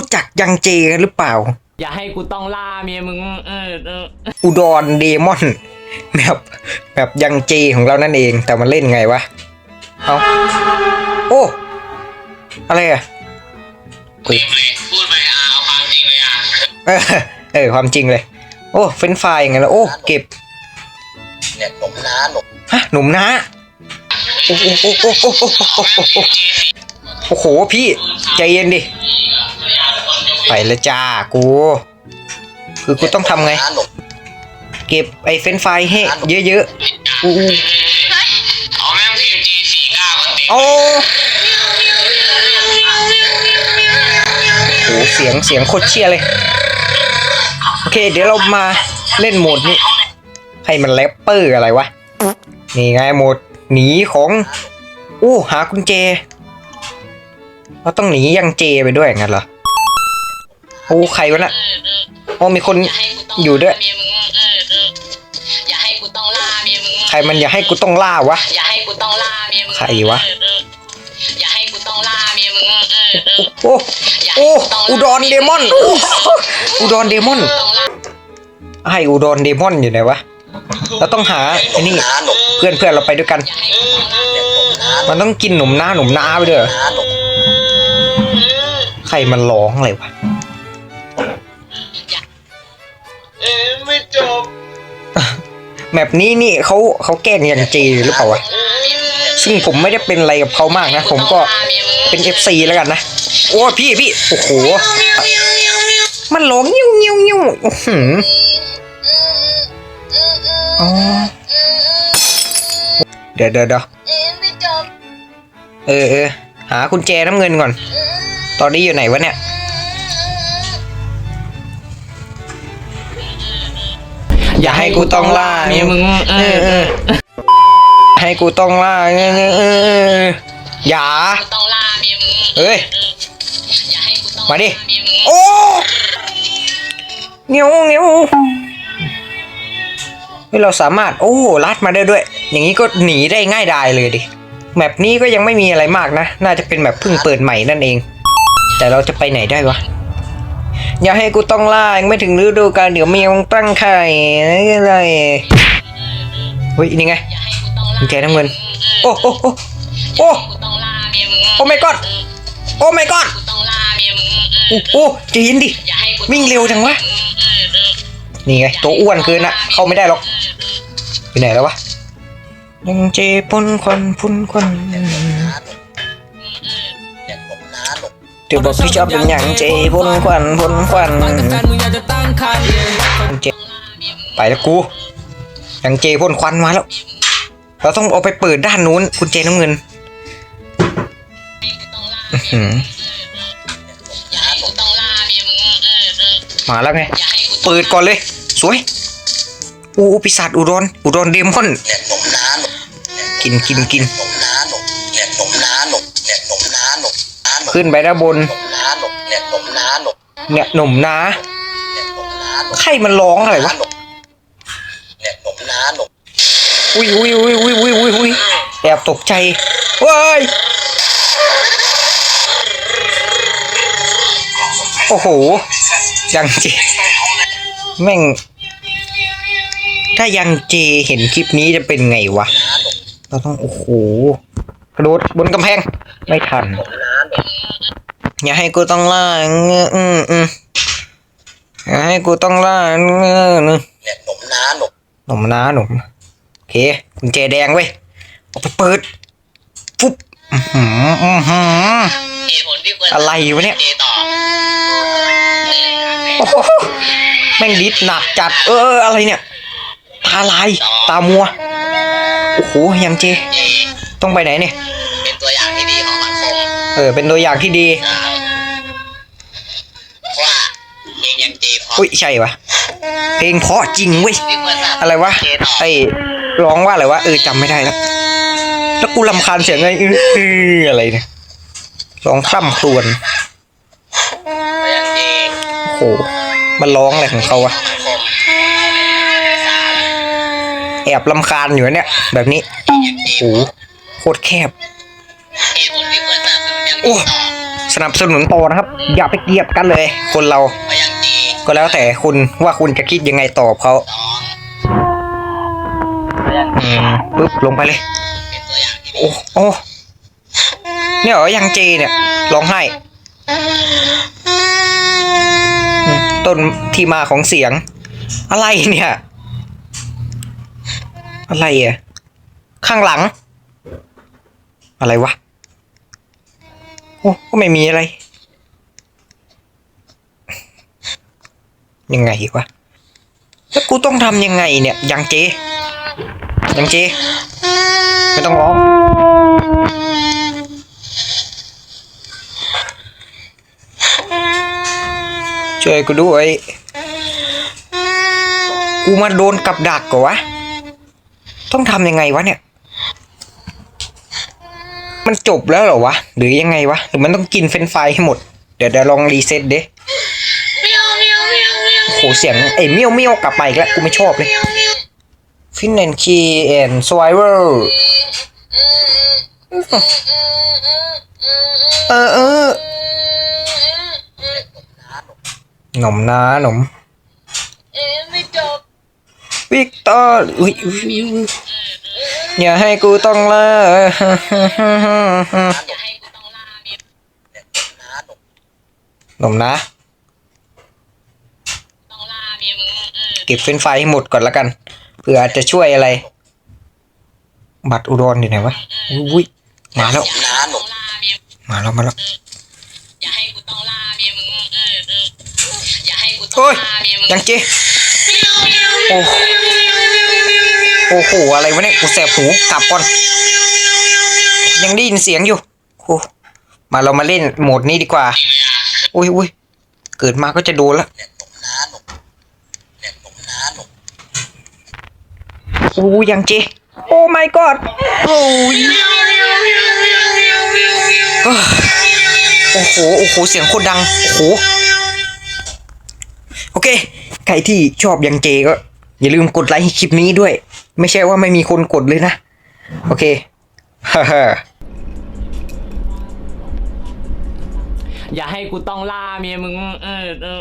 รู้จักยังเจกันหรือเปล่า อย่าให้กูต้องล่าเมียมึงเออเอออุดรเดมอนแบบแบบยังเจของเรานั่นเองแต่มันเล่นไงวะเอาโอ้อะไรอะเฮ้ยพูดไปอะเอาความจริงเลยอะเออเออความจริงเลย โอ้เฟรนช์ฟรายยังไงล่ะโอ้เก็บเนี่ยหนุ่มน้าหนุ่มฮะหนุ่มนะโอ้โหโอ้โหโอ้โหโอ้โหโอ้โหโอ้โหพี่ใจเย็นดิ ไปและจ้ากู คือกูต้องทำไงน้าหนุ่มเก็บไอ้เฟรนช์ฟรายให้เยอะๆอู้เอาแม่งพิมพ์ G สี่เก้ากันติโอ้โหเสียงเสียงโคตรเชียร์เลย โอเค เดี๋ยวเรามาเล่นโหมดนี้ ให้มันแรปเปอร์อะไรวะ นี่ไงโหมดหนีของโอ้หากุญแจ เราต้องหนียังเจไปด้วยงั้นเหรอ โอ้ใครวะน่ะโอ้มีคนอยู่ด้วย อย่าให้กูต้องล่าเมียมึงใครมันอยากให้กูต้องล่าวะ อย่าให้กูต้องล่าเมียมึงใครวะ อย่าให้กูต้องล่าเมียมึงเออเออโอ้โอ้อุดรเดมอนโอ้อุดรเดมอนต้องล่าให้อุดรเดมอนอยู่ไหนวะเราต้องหาไอ้นี่น้าหนุ่มเพื่อนเพื่อนเราไปด้วยกันอย่าให้กูต้องล่าเนี่ยหนุ่มน้ามันต้องกินหนุ่มหน้าหนุ่มน้าไปด้วยเหรอน้าหนุ่มใครมันร้องอะไรวะ แบบนี้นี่เขาเขาแกล้งยังเจหรือเปล่าวะซึ่งผมไม่ได้เป็นอะไรกับเขามากนะ ผมก็เป็น FC แล้วกันนะ โอ้พี่พี่โอ้โห มันร้องยิ้วยิ้วยิ้วอื้อหืออ๋อเดี๋ยวเดี๋ยวเดี๋ยวเออเออหากุญแจน้ำเงินก่อน ตอนนี้อยู่ไหนวะเนี่ย อย่าให้กูต้องล่าเมียมึงเออออเออให้กูต้องล่าเออเออเอออออย่าต้องล่าเมียมึงเอ้ยอย่าให้กูต้องมาดิโอ้เงี้ยวเงี้ยวเฮ้ยเราสามารถโอ้ลัดมาได้ด้วย อย่างนี้ก็หนีได้ง่ายดายเลยดิแมปนี้ก็ยังไม่มีอะไรมากนะ น่าจะเป็นแบบเพิ่งเปิดใหม่นั่นเอง แต่เราจะไปไหนได้วะ อย่าให้กูต้องล่ายังไม่ถึงฤดูกาลเดี๋ยวเมียมึงตั้งไข่อะไรเฮ้ยนี่ไงอย่าให้กูต้องกุล่าญแจน้ำเงิน โอ้โอ้โอ้โอ้กูต้องล่าเมียมึงโอ้ my god โอ้ my god กูต้องล่าเมียมึงเอโอ้อโอ้ใจะยินดิอย่าให้กูวิ่งเร็วจังวะเออเออนี่ไงตัวอ้วนเกินอะเข้าไม่ได้หรอกอยู่ไหนแล้ววะยังเจพ่นควันพ่นควันเนี่ยหนุ่มน้า หนุ่มเดี๋ยวบอกพี่ชอบเป็นอย่างเจพ่นควันพ่นควันเจไปแล้วกูยังเจพ่นควันมาแล้ว เราต้องเอาไปเปิดด้านนู้น คุณเจน้ำเงินอื้อหืออย่าให้กูต้องเมียมึงเออเออมาแล้วไง เปิดก่อนเลย สวย อูปีศาจอุดรอุดรเดมอนเดมน้าหนุ่มกินกินกิน ขึ้นไปด้านบน หนุ่มน้าหนุ่มเนี่ยหนุ่มน้าหนุ่มเนี่ยหนุ่มนาเนี่ยหนุ่มน้าหนุ่มใครมันร้องอะไรวะเนี่ยหนุ่มน้าหนุ่มอุ้ยอุ้ยอุ้ยอุ้ยอุ้ยอุ้ยอุ้ยแอบตกใจว้ายโอ้โหยังเจแม่ง ถ้ายังเจเห็นคลิปนี้จะเป็นไงวะ เราต้องโอ้โหกระโดดบนกำแพง ไม่ทัน อย่าให้กูต้องล่าอืมอืมอืมอย่าให้กูต้องล่าอืมอืมเนี่ยหนุ่มน้าหนุ่มหนุ่มนะหนุ่มโอเคกุญแจแดงเว้ยเอาไปเปิดฟุบอื้อหืออื้อหือเหตุผลที่ควรอะไรวะเนี่ยเจต่อโอ้โหแม่งดิสหนักจัด เอออะไรเนี่ย ตาลาย ตามัว โอ้โหยังเจเจ ต้องไปไหนเนี่ย เป็นตัวอย่างที่ดีของสังคม เออ เป็นตัวอย่างที่ดี อ่าเพราะว่าเพลง ยังเจพออุ้ยใช่ปะเพลงเพราะจริงเว้ยที่ควรแบบอะไรวะเจต่อไอ้ร้องว่าอะไรวะเออจำไม่ได้แล้วแล้วกูลำคาญเสียงไงอื้ออื้ออะไรเนี่ยร้องคร่ำครวญเพราะยังเจโอ้โหมันร้องอะไรของเขาวะสังคมแอบลำคาญอยู่เนี่ย แบบนี้โอ้โหโคตรแคบเหตุผลที่ควรสนับสนุนยังเจโอ้ต่อสนับสนุนต่อนะครับ อย่าไปเกลียดกันเลย คนเราไปยังจี ก็แล้วแต่คุณว่าคุณจะคิดยังไงตอบเขาสองอืมปึ๊บลงไปเลยเป็นตัวอย่างที่ดีโอ้โอ้เนี่ยเหรอยังเจเนี่ยร้องไห้อืมต้นที่มาของเสียง อะไรเนี่ย อะไรอะ ข้างหลัง อะไรวะ โอ้ก็ไม่มีอะไร ยังไงวะแล้วกูต้องทำยังไงเนี่ย ยังเจ ยังเจ ไม่ต้องร้องช่วยกูด้วย กูมาโดนกับดักกวะ ต้องทำยังไงวะเนี่ย มันจบแล้วเหรอวะ หรือยังไงวะ หรือมันต้องกินเฟนช์ฟให้หมด เดี๋ยวเดี๋ยวลองรีเซ็ตเด้ หเสียงไอ้เมียวเมียวกลับมาอีกแล้วกูไม่ชอบเลยฟินแอนคีแอนสไวเวอร์เออเออหนมนะหนมเอ๊ะไม่จบวิกตอร์อุ้ยอย่าให้กูต้องลาอย่าให้กูต้องล่าเมียน้าหนมหนมนะ ต้องล่าเมียมึงเออ เก็บเฟรนช์ฟรายให้หมดก่อนละกันเผื่ออาจจะช่วยอะไร บัตรอุดรอยู่ไหนวะอุ้ยมาแล้วน้าหนต้องมล่าเมียมาแล้วมาแล้วอย่าให้กูต้องล่าเมียมึงเออเอออย่าให้กูต้อโอ้งยล่าเมียมึงยังเจเมียวเมียวโอ้โอ้โหอะไรวะเนี่ยกูแสบหูกลับก่อน ยังได้ยินเสียงอยู่โอ้มาเรามาเล่นโหมดนี้ดีกว่า อุ้ยอุ้ยเกิดมาก็จะโดนละ แหลกหนมน้าหนมแหลกหนมน้าหนม โอ้ยังเจ โอ้ my god โอ้ยโอ้โห โอ้โห เสียงโคตรดัง โอ้โห โอเค ใครที่ชอบยังเจก็ อย่าลืมกดไลค์คลิปนี้ด้วย ไม่ใช่ว่าไม่มีคนกดเลยนะ โอเค ฮ่าฮ่าอย่าให้กูต้องล่าเมียมึงเออเออ